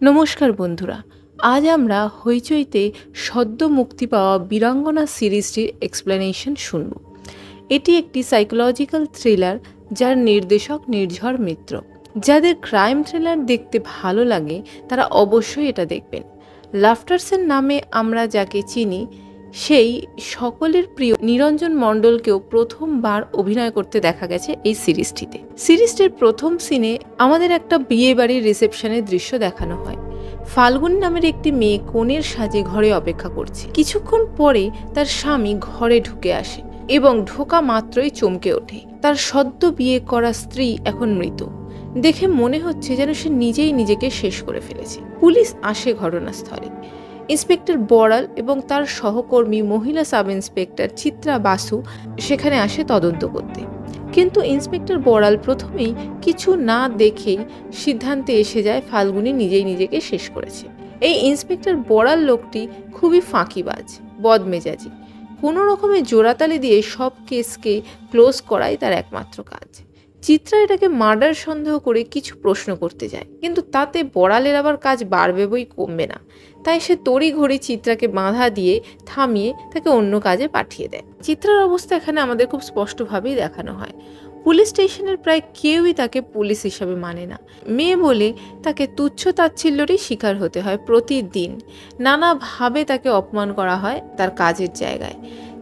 নমস্কার বন্ধুরা, আজ আমরা হইচইতে সদ্য মুক্তি পাওয়া বীরাঙ্গনা সিরিজটির এক্সপ্লেনেশন শুনব। এটি একটি সাইকোলজিক্যাল থ্রিলার যার নির্দেশক নির্ঝর মিত্র। যাদের ক্রাইম থ্রিলার দেখতে ভালো লাগে, তারা অবশ্যই এটা দেখবেন। লাফটার্সের নামে আমরা যাকে চিনি সেই সকলের প্রিয় নিরঞ্জন মণ্ডলকেও প্রথমবার অভিনয় করতে দেখা গেছে এই সিরিজটিতে। সিরিজটির প্রথম সিনে আমাদের একটা বিয়ে বাড়ির রিসেপশনের দৃশ্য দেখানো হয়। ফাল্গুন নামের একটি মেয়ে কোণের সাজে ঘরে অপেক্ষা করছে। কিছুক্ষণ পরে তার স্বামী ঘরে ঢুকে আসে এবং ঢোকা মাত্রই চমকে ওঠে। তার সদ্য বিয়ে করা স্ত্রী এখন মৃত। দেখে মনে হচ্ছে যেন সে নিজেই নিজেকে শেষ করে ফেলেছে। পুলিশ আসে ঘটনাস্থলে। ইন্সপেক্টর বড়াল এবং তার সহকর্মী মহিলা সাব ইন্সপেক্টর চিত্রা বাসু সেখানে আসে তদন্ত করতে। কিন্তু ইন্সপেক্টর বড়াল প্রথমেই কিছু না দেখেই সিদ্ধান্তে এসে যায় ফাল্গুনি নিজেই নিজেকে শেষ করেছে। এই ইন্সপেক্টর বড়াল লোকটি খুবই ফাঁকিবাজ, বদমেজাজি। কোনো রকমের জোড়াতালি দিয়ে সব কেসকে ক্লোজ করাই তার একমাত্র কাজ। চিত্রা এটাকে মার্ডার সন্দেহ করে কিছু প্রশ্ন করতে যায়, কিন্তু তাতে বড়ালের আবার কাজ বাড়বে বই কমবে না। তাই সে তড়িঘড়ি চিত্রাকে বাঁধা দিয়ে থামিয়ে তাকে অন্য কাজে পাঠিয়ে দেয়। চিত্রার অবস্থা এখানে আমাদের খুব স্পষ্টভাবেই দেখানো হয়। পুলিশ স্টেশনের প্রায় কেউই তাকে পুলিশ হিসাবে মানে না। মেয়ে বলে তাকে তুচ্ছ তাচ্ছিল্যরই শিকার হতে হয় প্রতিদিন। নানাভাবে তাকে অপমান করা হয় তার কাজের জায়গায়।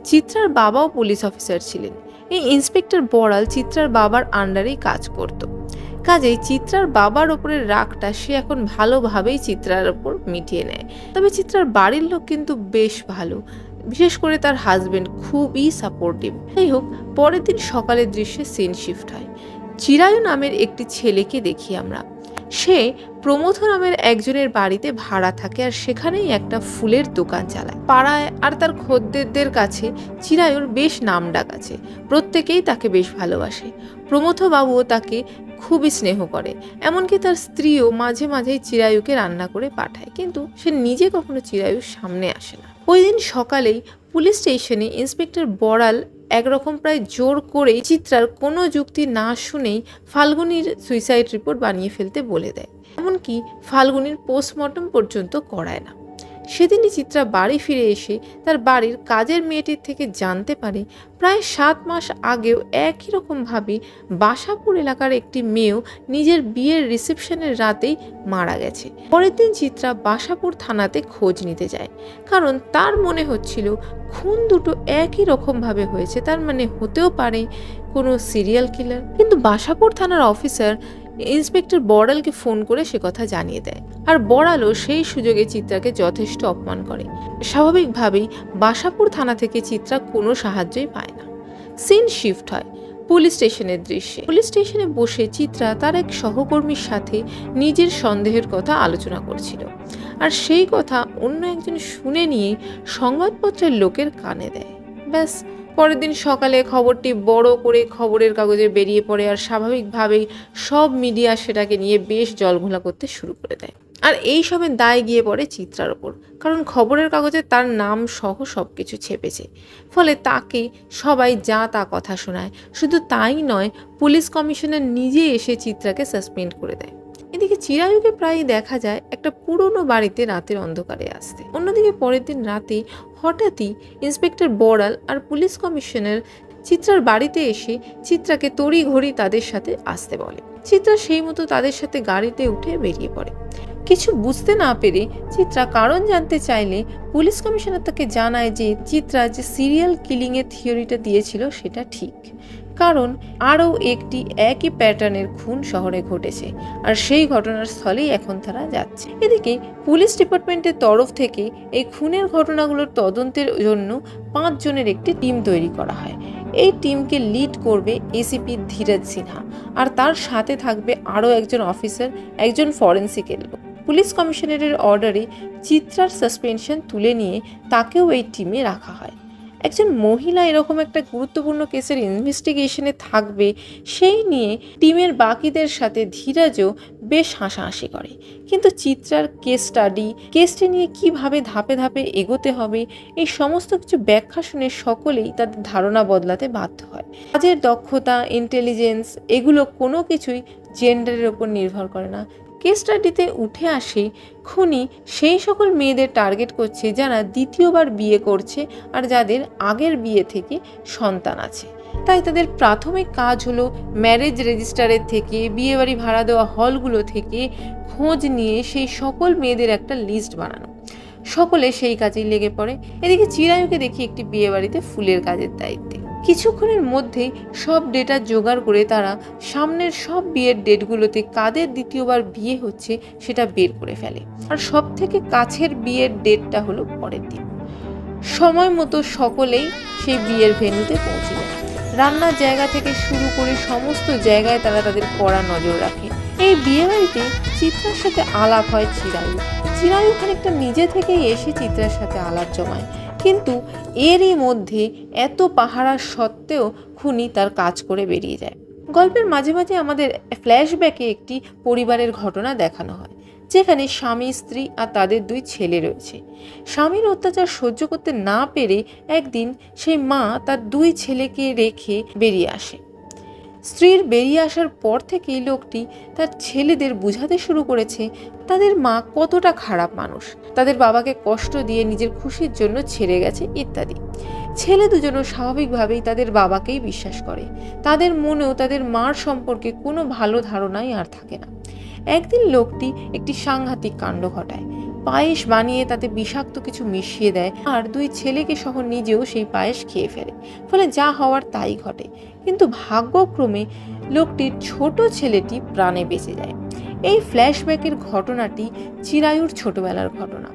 চিত্রার বাবাও পুলিশ অফিসার ছিলেন। এই ইন্সপেক্টর বড়াল চিত্রার বাবার আন্ডারেই কাজ করত। কাজেই চিত্রার বাবার ওপরের রাগটা সে এখন ভালোভাবেই চিত্রার ওপর মিটিয়ে নেয়। তবে চিত্রার বাড়ির লোক কিন্তু বেশ ভালো। বিশেষ করে তার হাজবেন্ড খুবই সাপোর্টিভ যাই হোক, পরের দিন সকালের দৃশ্যে সিন শিফট হয়। চিরায়ু নামের একটি ছেলেকে দেখি আমরা। সে প্রমথ নামের একজনের বাড়িতে ভাড়া থাকে আর সেখানেই একটা ফুলের দোকান চালায়। পাড়ায় আর তার খদ্দেরদের কাছে চিরায়ুর বেশ নাম ডাক আছে। প্রত্যেকেই তাকে বেশ ভালোবাসে। প্রমথ বাবুও তাকে খুবই স্নেহ করে। এমনকি তার স্ত্রীও মাঝে মাঝেই চিরায়ুকে রান্না করে পাঠায়। কিন্তু সে নিজে কখনো চিরায়ুর সামনে আসে না। ওই দিন সকালেই পুলিশ স্টেশনে ইন্সপেক্টর বড়াল একরকম প্রায় জোর করে চিত্রার কোনো যুক্তি না শুনেই ফাল্গুনির সুইসাইড রিপোর্ট বানিয়ে ফেলতে বলে দেয়। এমনকি ফাল্গুনির পোস্টমর্টম পর্যন্ত করায় না। সেদিনই চিত্রা বাড়ি ফিরে এসে তার বাড়ির কাজের মেয়েটির থেকে জানতে পারে, প্রায় সাত মাস আগেও একই রকমভাবে বাসাপুর এলাকার একটি মেয়েও নিজের বিয়ের রিসেপশনের রাতেই মারা গেছে। পরের দিন চিত্রা বাসাপুর থানাতে খোঁজ নিতে যায়। কারণ তার মনে হচ্ছিল, খুন দুটো একই রকমভাবে হয়েছে, তার মানে হতেও পারে কোনো সিরিয়াল কিলার কিন্তু বাসাপুর থানার অফিসার ইন্সপেক্টর বড়ালকে ফোন করে সে কথা জানিয়ে দেয়। আর বড়ালও সেই সুযোগে চিত্রাকে যথেষ্ট অপমান করে। স্বাভাবিকভাবেই বাসাপুর থানা থেকে চিত্রা কোনো সাহায্যই পায় না। সিন শিফট হয় পুলিশ স্টেশনের দৃশ্যে। পুলিশ স্টেশনে বসে চিত্রা তার এক সহকর্মীর সাথে নিজের সন্দেহের কথা আলোচনা করছিল। আর সেই কথা অন্য একজন শুনে নিয়ে সংবাদপত্রের লোকের কানে দেয়। ব্যাস পরের দিন সকালে খবরটি বড় করে খবরের কাগজে বেরিয়ে পড়ে আর স্বাভাবিকভাবেই সব মিডিয়া সেটাকে নিয়ে বেশ জলঘোলা করতে শুরু করে দেয়। আর এই সবের দায় গিয়ে পড়ে চিত্রার ওপর, কারণ খবরের কাগজে তার নাম সহ সব কিছু ছেপেছে। ফলে তাকে সবাই যা তা কথা শোনায়, শুধু তাই নয়, পুলিশ কমিশনার নিজে এসে চিত্রাকে সাসপেন্ড করে দেয়। এদিকে চিরায়ুকে প্রায়ই দেখা যায় একটা পুরনো বাড়িতে রাতের অন্ধকারে আসতে। অন্যদিকে পরের দিন রাতে হঠাৎই ইন্সপেক্টর বড়াল আর পুলিশ কমিশনার চিত্রার বাড়িতে এসে চিত্রাকে তড়ি ঘড়ি তাদের সাথে আসতে বলে। চিত্রা সেই মতো তাদের সাথে গাড়িতে উঠে বেরিয়ে পড়ে। কিছু বুঝতে না পেরে চিত্রা কারণ জানতে চাইলে পুলিশ কমিশনার তাকে জানায় যে চিত্রা যে সিরিয়াল কিলিংয়ের থিওরিটা দিয়েছিল সেটা ঠিক। কারণ আরও একটি একই প্যাটার্নের খুন শহরে ঘটেছে, আর সেই ঘটনার স্থলেই এখন তারা যাচ্ছে। এদিকে পুলিশ ডিপার্টমেন্টের তরফ থেকে এই খুনের ঘটনাগুলোর তদন্তের জন্য পাঁচজনের একটি টিম তৈরি করা হয়। এই টিমকে লিড করবে এসিপি ধীরজ সিনহা, আর তার সাথে থাকবে আরও একজন অফিসার, একজন ফরেন্সিকের লোক পুলিশ কমিশনারের অর্ডারে চিত্রার সাসপেনশন তুলে নিয়ে তাকেও এই টিমে রাখা হয়। একজন মহিলা এরকম একটা গুরুত্বপূর্ণ কেসের ইনভেস্টিগেশনে থাকবে, সেই নিয়ে টিমের বাকিদের সাথে ধীরাজও বেশ হাসাহাসি করে। কিন্তু চিত্রার কেস স্টাডি কেসটি নিয়ে কীভাবে ধাপে ধাপে এগোতে হবে, এই সমস্ত কিছু ব্যাখ্যা শুনে সকলেই তাদের ধারণা বদলাতে বাধ্য হয়। কাজের দক্ষতা ইন্টেলিজেন্স এগুলো কোনো কিছুই জেন্ডারের ওপর নির্ভর করে না। কেস স্টাডিতে উঠে আসে, খুনি সেই সকল মেয়েদের টার্গেট করছে যারা দ্বিতীয়বার বিয়ে করছে আর যাদের আগের বিয়ে থেকে সন্তান আছে। তাই তাদের প্রাথমিক কাজ হলো ম্যারেজ রেজিস্টারের থেকে, বিয়েবাড়ি ভাড়া দেওয়া হলগুলো থেকে খোঁজ নিয়ে সেই সকল মেয়েদের একটা লিস্ট বানানো। সকলে সেই কাজেই লেগে পড়ে। এদিকে চিরায়ুকে দেখি একটি বিয়েবাড়িতে ফুলের কাজের দায়িত্বে। কিছুক্ষণের মধ্যেই সব ডেটা জোগাড় করে তারা সামনের সব বিয়ের ডেটগুলোতে কাদের দ্বিতীয়বার বিয়ে হচ্ছে সেটা বের করে ফেলে। আর সব থেকে কাছের বিয়ের ডেটটা হলো পরের দিন। সময় মতো সকলেই সেই বিয়ের ভেন্যুতে পৌঁছে যায় রান্নার জায়গা থেকে শুরু করে সমস্ত জায়গায় তারা তাদের কড়া নজর রাখে। এই বিয়ে বাড়িতে চিত্রার সাথে আলাপ হয় চিরায়ু। চিরায়ু খানিকটা নিজে থেকেই এসে চিত্রার সাথে আলাপ জমায়। কিন্তু এরই মধ্যে এত পাহারা সত্ত্বেও খুনি তার কাজ করে বেরিয়ে যায়। গল্পের মাঝে মাঝে আমাদের ফ্ল্যাশব্যাকে একটি পরিবারের ঘটনা দেখানো হয়, যেখানে স্বামী, স্ত্রী আর তাদের দুই ছেলে রয়েছে। স্বামীর অত্যাচার সহ্য করতে না পেরে একদিন সেই মা তার দুই ছেলেকে রেখে বেরিয়ে আসে। স্ত্রীর বেরিয়ে আসার পর থেকেই লোকটি তার ছেলেদের বুঝাতে শুরু করেছে, তাদের মা কতটা খারাপ মানুষ। তাদের বাবাকে কষ্ট দিয়ে নিজের খুশির জন্য ছেড়ে গেছে, ইত্যাদি। ছেলে দুজনও স্বাভাবিকভাবেই তাদের বাবাকেই বিশ্বাস করে। তাদের মনেও তাদের মার সম্পর্কে কোনো ভালো ধারণাই আর থাকে না। একদিন লোকটি একটি সাংঘাতিক কাণ্ড ঘটায়। পায়েস বানিয়ে তাতে বিষাক্ত কিছু মিশিয়ে দেয় আর দুই ছেলেকে সহ নিজেও সেই পায়েস খেয়ে ফেলে। ফলে যা হওয়ার তাই ঘটে। কিন্তু ভাগ্যক্রমে লোকটির ছোট ছেলেটি প্রাণে বেঁচে যায়। এই ফ্ল্যাশব্যাকের ঘটনাটি চিরায়ুর ছোটবেলার ঘটনা।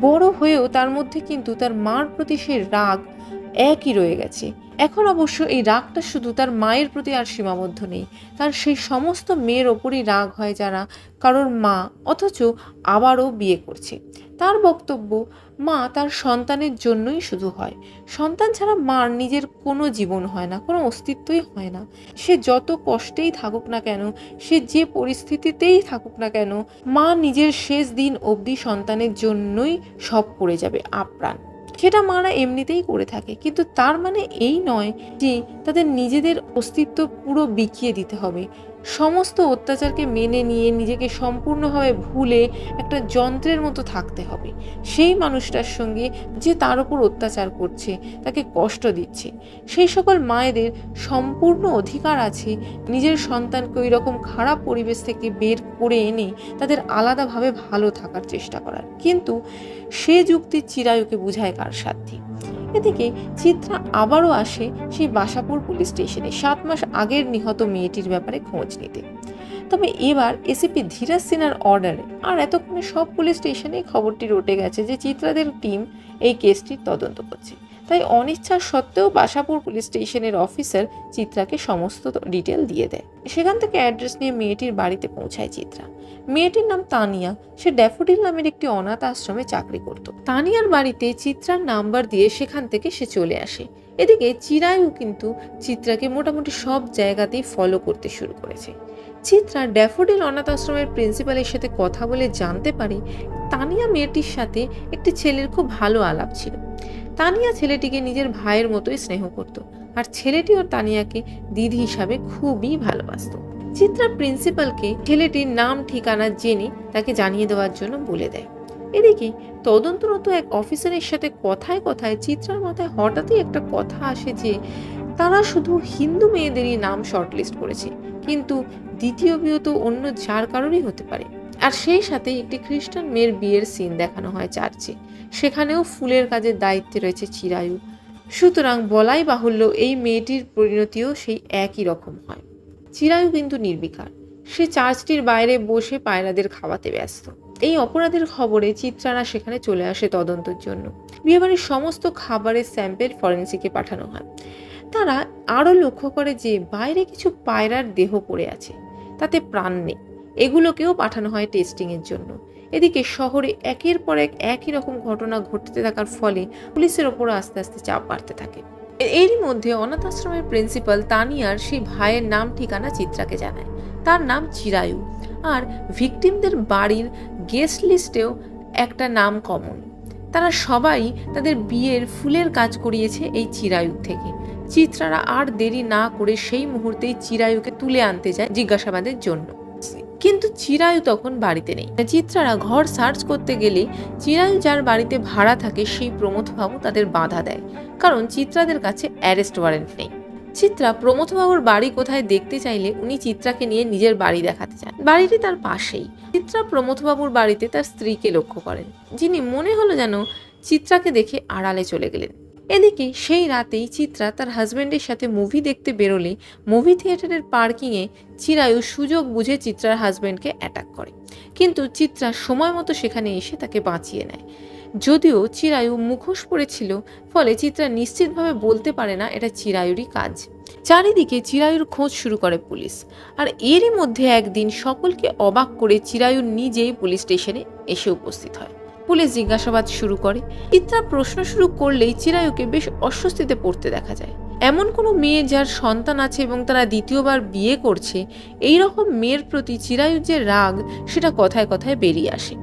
বড় হয়েও তার মধ্যে কিন্তু তার মার প্রতি সে রাগ একই রয়ে গেছে। এখন অবশ্য এই রাগটা শুধু তার মায়ের প্রতি আর সীমাবদ্ধ নেই। তার সেই সমস্ত মেয়ের ওপরই রাগ হয় যারা কারোর মা অথচ আবারও বিয়ে করছে। তার বক্তব্য, মা তার সন্তানের জন্যই শুধু হয়। সন্তান ছাড়া মার নিজের কোনো জীবন হয় না, কোনো অস্তিত্বই হয় না। সে যত কষ্টেই থাকুক না কেন, সে যে পরিস্থিতিতেই থাকুক না কেন, মা নিজের শেষ দিন অবধি সন্তানের জন্যই সব করে যাবে আপ্রাণ। সেটা মারা এমনিতেই করে থাকে। কিন্তু তার মানে এই নয় যে তাদের নিজেদের অস্তিত্ব পুরো বিকিয়ে দিতে হবে। সমস্ত অত্যাচারকে মেনে নিয়ে নিজেকে সম্পূর্ণভাবে ভুলে একটা যন্ত্রের মতো থাকতে হবে। সেই মানুষটার সঙ্গে যে তার উপর অত্যাচার করছে, তাকে কষ্ট দিচ্ছে। সেই সকল মায়েদের সম্পূর্ণ অধিকার আছে নিজের সন্তানকে ওই রকম খারাপ পরিবেশ থেকে বের করে এনে তাদের আলাদাভাবে ভালো থাকার চেষ্টা করার। কিন্তু সে যুক্তি চিরায়ুকে বুঝায় কার সাধ্যি এদিকে চিত্রা আবারও আসে সেই বাসাপুর পুলিশ স্টেশনে সাত মাস আগের নিহত মেয়েটির ব্যাপারে খোঁজ নিতে। তবে এবার এসিপি ধীরাজ সিনহার অর্ডারে আর এতক্ষণে সব পুলিশ স্টেশনেই খবরটি রটে গেছে যে চিত্রাদের টিম এই কেসটির তদন্ত করছে। তাই অনিচ্ছা সত্ত্বেও বাসাপুর পুলিশ স্টেশনের অফিসার চিত্রাকে সমস্ত ডিটেল দিয়ে দেয়। সেখান থেকে অ্যাড্রেস নিয়ে মেয়েটির বাড়িতে পৌঁছায় চিত্রা। মেয়েটির নাম তানিয়া। সে ড্যাফোডিল নামের একটি অনাথ আশ্রমে চাকরি করত। তানিয়ার বাড়িতে চিত্রার নাম্বার দিয়ে সেখান থেকে সে চলে আসে। এদিকে চিরায়ু কিন্তু চিত্রাকে মোটামুটি সব জায়গাতেই ফলো করতে শুরু করেছে। চিত্রা ড্যাফোডিল অনাথ আশ্রমের প্রিন্সিপালের সাথে কথা বলে জানতে পারে তানিয়া মেয়েটির সাথে একটি ছেলের খুব ভালো আলাপ ছিল। তানিয়া ছেলেটিকে নিজের ভাইয়ের মতোই স্নেহ করত, আর ছেলেটিও তানিয়াকে দিদি হিসাবে খুবই ভালোবাসত। চিত্রা প্রিন্সিপালকে ছেলেটির নাম, ঠিকানা জেনে তাকে জানিয়ে দেওয়ার জন্য বলে দেয়। এদিকে তদন্তরত এক অফিসারের সাথে কথায় কথায় চিত্রার মাথায় হঠাৎই একটা কথা আসে যে, তারা শুধু হিন্দু মেয়েদেরই নাম শর্টলিস্ট করেছে, কিন্তু দ্বিতীয় বিয়ে তো অন্য যার কারণেই হতে পারে। আর সেই সাথে একটি খ্রিস্টান মেয়ের বিয়ের সিন দেখানো হয় চার্চে। সেখানেও ফুলের কাজের দায়িত্বে রয়েছে চিরায়ু। সুতরাং বলাই বাহুল্য এই মেয়েটির পরিণতিও সেই একই রকম হয়। চিরায়ু কিন্তু নির্বিকার। সে চার্চটির বাইরে বসে পায়রাদের খাওয়াতে ব্যস্ত। এই অপরাধের খবরে চিত্রারা সেখানে চলে আসে তদন্তের জন্য। বিয়েবাড়ির সমস্ত খাবারের স্যাম্পেল ফরেন্সিকে পাঠানো হয়। তারা আরও লক্ষ্য করে যে বাইরে কিছু পায়রার দেহ পড়ে আছে। তাতে প্রাণ নেই। এগুলোকেও পাঠানো হয় টেস্টিংয়ের জন্য। এদিকে শহরে একের পর এক একই রকম ঘটনা ঘটতে থাকার ফলে পুলিশের ওপর আস্তে আস্তে চাপ বাড়তে থাকে। এরই মধ্যে অনাথ আশ্রমের প্রিন্সিপাল তানিয়ার সেই ভাইয়ের নাম ঠিকানা চিত্রাকে জানায়। তার নাম চিরায়ু। আর ভিকটিমদের বাড়ির গেস্ট লিস্টেও একটা নাম কমন। তারা সবাই তাদের বিয়ের ফুলের কাজ করিয়েছে এই চিরায়ুর থেকে। চিত্রারা আর দেরি না করে সেই মুহূর্তেই চিরায়ুকে তুলে আনতে যায় জিজ্ঞাসাবাদের জন্য। কিন্তু চিরায়ু তখন বাড়িতে নেই। চিত্রারা ঘর সার্চ করতে গেলে চিরায়ু যার বাড়িতে ভাড়া থাকে সেই প্রমথবাবু তাদের বাধা দেয়। কারণ চিত্রাদের কাছে অ্যারেস্ট ওয়ারেন্ট নেই। চিত্রা প্রমথবাবুর বাড়ি কোথায় দেখতে চাইলে উনি চিত্রাকে নিয়ে নিজের বাড়ি দেখাতে চান। বাড়িটি তার পাশেই। চিত্রা প্রমথবাবুর বাড়িতে তার স্ত্রীকে লক্ষ্য করেন। যিনি মনে হলো যেন চিত্রাকে দেখে আড়ালে চলে গেলেন। এদিকে সেই রাতেই চিত্রা তার হাজব্যান্ডের সাথে মুভি দেখতে বেরোলে মুভি থিয়েটারের পার্কিংয়ে চিরায়ু সুযোগ বুঝে চিত্রার হাজব্যান্ডকে অ্যাটাক করে। কিন্তু চিত্রা সময় মতো সেখানে এসে তাকে বাঁচিয়ে নেয়। যদিও চিরায়ু মুখোশ পড়েছিল ফলে চিত্রা নিশ্চিতভাবে বলতে পারে না এটা চিরায়ুরই কাজ। চারিদিকে চিরায়ুর খোঁজ শুরু করে পুলিশ, আর এরই মধ্যে একদিন সকলকে অবাক করে চিরায়ু নিজেই পুলিশ স্টেশনে এসে উপস্থিত হয়। পুলিশ জিজ্ঞাসাবাদ শুরু করে। চিত্রা প্রশ্ন শুরু করলেই চিরায়ুকে বেশ অস্বস্তিতে পড়তে দেখা যায়। এমন কোনো মেয়ে যার সন্তান আছে এবং তারা দ্বিতীয়বার বিয়ে করছে এই রকম মেয়ের প্রতি চিরায়ুর যে রাগ, সেটা কথায় কথায় বেরিয়ে আসে।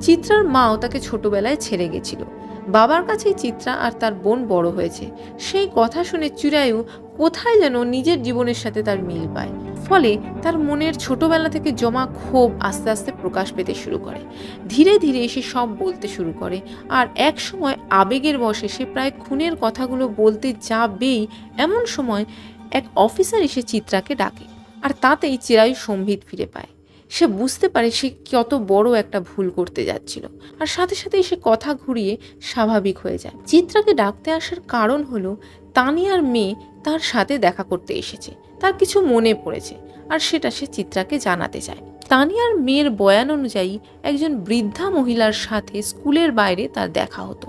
চিত্রার মাও তাকে ছোটবেলায় ছেড়ে গেছিল। বাবার কাছেই চিত্রা আর তার বোন বড় হয়েছে। সেই কথা শুনে চিরায়ু কোথায় যেন নিজের জীবনের সাথে তার মিল পায়। ফলে তার মনের ছোটবেলা থেকে জমা ক্ষোভ আস্তে আস্তে প্রকাশ পেতে শুরু করে। ধীরে ধীরে সে সব বলতে শুরু করে আর এক সময় আবেগের বশে সে প্রায় খুনের কথাগুলো বলতে যাবেই এমন সময় এক অফিসার এসে চিত্রাকে ডাকে আর তাতেই চিরায়ু সম্ভিত ফিরে পায়। সে বুঝতে পারে সে কত বড় একটা ভুল করতে যাচ্ছিল আর সাথে সাথেই সে কথা ঘুরিয়ে স্বাভাবিক হয়ে যায়। চিত্রাকে ডাকতে আসার কারণ হলো তানিয়ার মেয়ে তার সাথে দেখা করতে এসেছে। তার কিছু মনে পড়েছে আর সেটা সে চিত্রাকে জানাতে চায়। তানিয়ার মেয়ের বয়ান অনুযায়ী একজন বৃদ্ধা মহিলার সাথে স্কুলের বাইরে তার দেখা হতো।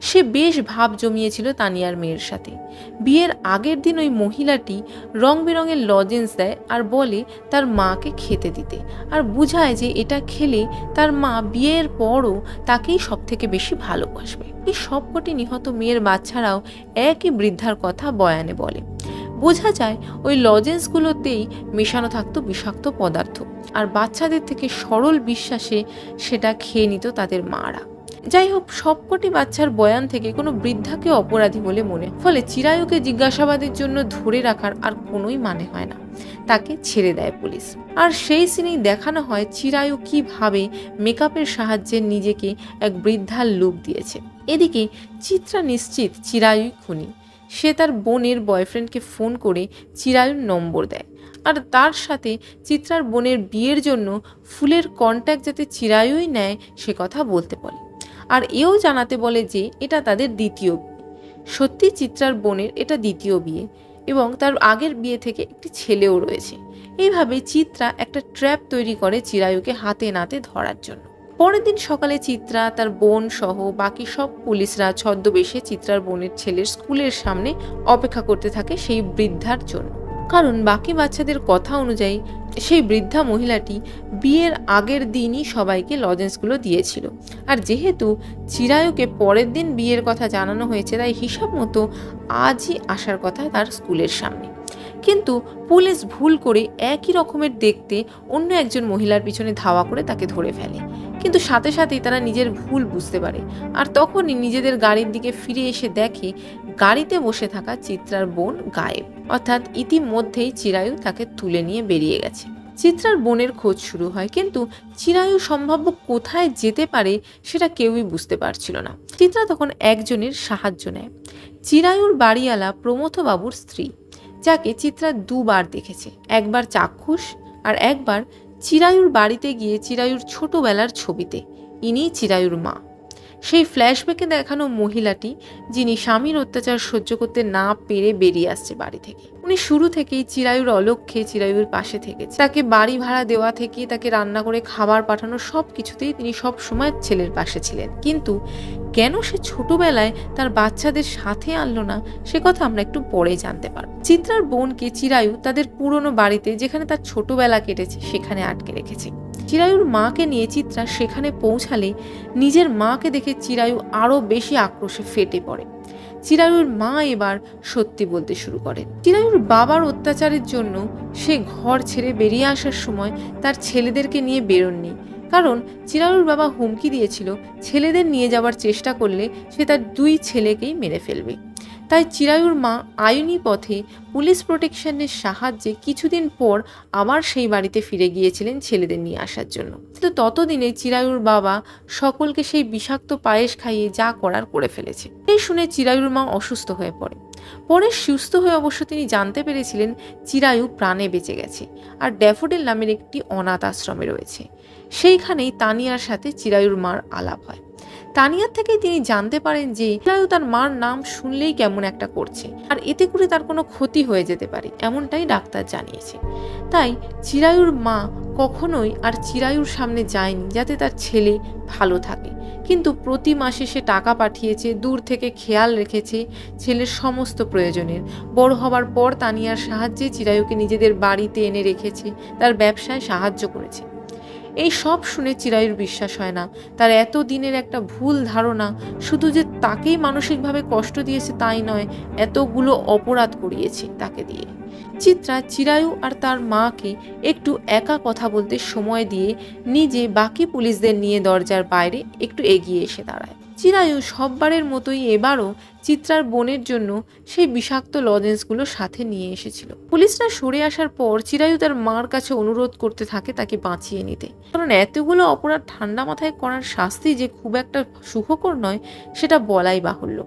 সে বেশ ভাব জমিয়েছিল তানিয়ার মেয়ের সাথে। বিয়ের আগের দিন ওই মহিলাটি রং বেরঙের লজেন্স দেয় আর বলে তার মাকে খেতে দিতে। আর বুঝায় যে এটা খেলে তার মা বিয়ের পরও তাকেই সব থেকে বেশি ভালোবাসবে। এই সবকটি নিহত মেয়ের বাচ্চারাও একই বৃদ্ধার কথা বয়ানে বলে। বোঝা যায় ওই লজেন্সগুলোতেই মেশানো থাকতো বিষাক্ত পদার্থ। আর বাচ্চাদের থেকে সরল বিশ্বাসে সেটা খেয়ে নিত তাদের মারা। যাই হোক সবকটি বাচ্চার বয়ান থেকে কোনো বৃদ্ধাকে অপরাধী বলে মনে, ফলে চিরায়ুকে জিজ্ঞাসাবাদের জন্য ধরে রাখার আর কোনোই মানে হয় না। তাকে ছেড়ে দেয় পুলিশ। আর সেই সিনেই দেখানো হয় চিরায়ু কীভাবে মেকআপের সাহায্যে নিজেকে এক বৃদ্ধার লুক দিয়েছে। এদিকে চিত্রা নিশ্চিত চিরায়ুই খুনি। সে তার বোনের বয়ফ্রেন্ডকে ফোন করে চিরায়ুর নম্বর দেয়। আর তার সাথে চিত্রার বোনের বিয়ের জন্য ফুলের কন্ট্যাক্ট যাতে চিরায়ুই নেয় সে কথা বলতে বলে। আর এও জানাতে বলে যে এটা তাদের দ্বিতীয় সত্যি চিত্রার বোনের এটা দ্বিতীয় বিয়ে এবং তার আগের বিয়ে থেকে একটি ছেলেও রয়েছে। এইভাবে চিত্রা একটা ট্র্যাপ তৈরি করে চিরায়ুকে হাতে নাতে ধরার জন্য। পরের দিন সকালে চিত্রা, তার বোন সহ বাকি সব পুলিশরা ছদ্মবেশে চিত্রার বোনের ছেলের স্কুলের সামনে অপেক্ষা করতে থাকে সেই বৃদ্ধার জন্য। কারণ বাকি বাচ্চাদের কথা অনুযায়ী সেই বৃদ্ধা মহিলাটি বিয়ের আগের দিনই সবাইকে লজেন্সগুলো দিয়েছিল। আর যেহেতু চিরায়ুকে পরের দিন বিয়ের কথা জানানো হয়েছে, তাই হিসাব মতো আজই আসার কথা তার স্কুলের সামনে। কিন্তু পুলিশ ভুল করে একই রকমের দেখতে অন্য একজন মহিলার পিছনে ধাওয়া করে তাকে ধরে ফেলে। কিন্তু সাথে সাথেই তারা নিজের ভুল বুঝতে পারে। আর তখনই নিজেদের গাড়ির দিকে ফিরে এসে দেখে গাড়িতে বসে থাকা চিত্রার বোন গায়েব। অর্থাৎ ইতিমধ্যেই চিরায়ু তাকে তুলে নিয়ে বেরিয়ে গেছে। চিত্রার বোনের খোঁজ শুরু হয়, কিন্তু চিরায়ু সম্ভাব্য কোথায় যেতে পারে সেটা কেউই বুঝতে পারছিল না। চিত্রা তখন একজনের সাহায্য নেয়। চিরায়ুর বাড়িওয়ালা প্রমথবাবুর স্ত্রী, যাকে চিত্রা দুবার দেখেছে, একবার চাক্ষুষ আর একবার চিরায়ুর বাড়িতে গিয়ে চিরায়ুর ছোটবেলার ছবিতে। ইনি চিরায়ুর মা। সেই ফ্ল্যাশব্যাকে দেখানো মহিলাটি, যিনি স্বামীর অত্যাচার সহ্য করতে না পেরে বেরিয়ে আসছে বাড়ি থেকে। উনি শুরু থেকেই চিরায়ুর অলক্ষ্যে চিরায়ুর পাশে থেকেছে। তাকে বাড়ি ভাড়া দেওয়া থেকে তাকে রান্না করে খাবার পাঠানো সব কিছুতেই তিনি সব সময় ছেলের পাশে ছিলেন। কিন্তু কেন সে ছোটবেলায় তার বাচ্চাদের সাথে আনলো না, সে কথা আমরা একটু পরে জানতে পারব। চিত্রার বোনকে চিরায়ু তাদের পুরনো বাড়িতে, যেখানে তার ছোটবেলা কেটেছে, সেখানে আটকে রেখেছে। চিরায়ুর মাকে নিয়ে চিত্রা সেখানে পৌঁছালে নিজের মাকে দেখে চিরায়ু আরও বেশি আক্রোশে ফেটে পড়ে। চিরায়ুর মা এবার সত্যি বলতে শুরু করে চিরায়ুর বাবার অত্যাচারের জন্য সে ঘর ছেড়ে বেরিয়ে আসার সময় তার ছেলেদেরকে নিয়ে বেরোননি। কারণ চিরায়ুর বাবা হুমকি দিয়েছিল, ছেলেদের নিয়ে যাওয়ার চেষ্টা করলে সে তার দুই ছেলেকেই মেরে ফেলবে। তাই চিরায়ুর মা আইনি পথে পুলিশ প্রোটেকশনের সাহায্যে কিছুদিন পর আবার সেই বাড়িতে ফিরে গিয়েছিলেন ছেলেদের নিয়ে আসার জন্য। কিন্তু ততদিনে চিরায়ুর বাবা সকলকে সেই বিষাক্ত পায়েস খাইয়ে যা করার করে ফেলেছে। এই শুনে চিরায়ুর মা অসুস্থ হয়ে পড়ে। পরে সুস্থ হয়ে অবশ্য তিনি জানতে পেরেছিলেন চিরায়ু প্রাণে বেঁচে গেছে আর ড্যাফোডিল নামের একটি অনাথ আশ্রমে রয়েছে। সেইখানেই তানিয়ার সাথে চিরায়ুর মার আলাপ হয়। তানিয়ার থেকেই তিনি জানতে পারেন যে চিরায়ু তার মার নাম শুনলেই কেমন একটা করছে। আর এতে করে তার কোনো ক্ষতি হয়ে যেতে পারে, এমনটাই ডাক্তার জানিয়েছে তাই চিরায়ুর মা কখনোই আর চিরায়ুর সামনে যায়নি যাতে তার ছেলে ভালো থাকে। কিন্তু প্রতি মাসে সে টাকা পাঠিয়েছে, দূর থেকে খেয়াল রেখেছে ছেলের সমস্ত প্রয়োজনের। বড় হবার পর তানিয়ার সাহায্যে চিরায়ুকে নিজেদের বাড়িতে এনে রেখেছে, তার ব্যবসায় সাহায্য করেছে। এই সব শুনে চিরায়ুর বিশ্বাস হয় না। তার এত দিনের একটা ভুল ধারণা শুধু যে তাকেই মানসিকভাবে কষ্ট দিয়েছে তাই নয়, এতগুলো অপরাধ করিয়েছে তাকে দিয়ে। চিত্রা চিরায়ু আর তার মাকে একটু একা কথা বলতে সময় দিয়ে নিজে বাকি পুলিশদের নিয়ে দরজার বাইরে একটু এগিয়ে এসে দাঁড়ায়। চিরায়ু সববারের মতোই এবারও চিত্রার বোনের জন্য সেই বিষাক্ত লজেন্সগুলো সাথে নিয়ে এসেছিল। পুলিশরা সরে আসার পর চিরায়ু তার মার কাছে অনুরোধ করতে থাকে তাকে বাঁচিয়ে নিতে। কারণ এতগুলো অপরাধ ঠান্ডা মাথায় করার শাস্তি যে খুব একটা সুখকর নয়, সেটা বলাই বাহুল্য।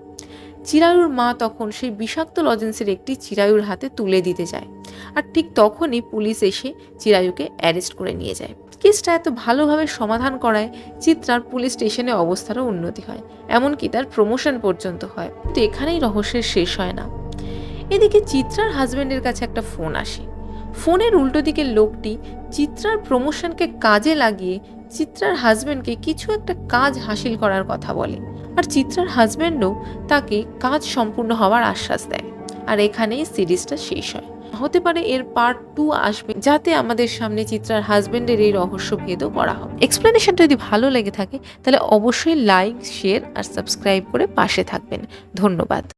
চিরায়ুর মা তখন সেই বিষাক্ত লজেন্সের একটি চিরায়ুর হাতে তুলে দিতে যায়। আর ঠিক তখনই পুলিশ এসে চিরায়ুকে অ্যারেস্ট করে নিয়ে যায়। কেসটা এত ভালোভাবে সমাধান করায় চিত্রার পুলিশ স্টেশনে অবস্থারও উন্নতি হয়, এমনকি তার প্রমোশন পর্যন্ত হয়। কিন্তু এখানেই রহস্যের শেষ হয় না। এদিকে চিত্রার হাজবেন্ডের কাছে একটা ফোন আসে। ফোনের উল্টো দিকের লোকটি চিত্রার প্রমোশনকে কাজে লাগিয়ে চিত্রার হাজবেন্ডকে কিছু একটা কাজ হাসিল করার কথা বলে। আর চিত্রার হাজব্যান্ডও তাকে কাজ সম্পূর্ণ হওয়ার আশ্বাস দেয়। আর এখানেই সিরিজটা শেষ হয়। হতে পারে এর পার্ট টু আসবে, যাতে আমাদের সামনে চিত্রার হাজব্যান্ডের এই রহস্য ভেদও করা হবে এক্সপ্লেনেশনটা যদি ভালো লেগে থাকে, তাহলে অবশ্যই লাইক শেয়ার আর সাবস্ক্রাইব করে পাশে থাকবেন। ধন্যবাদ।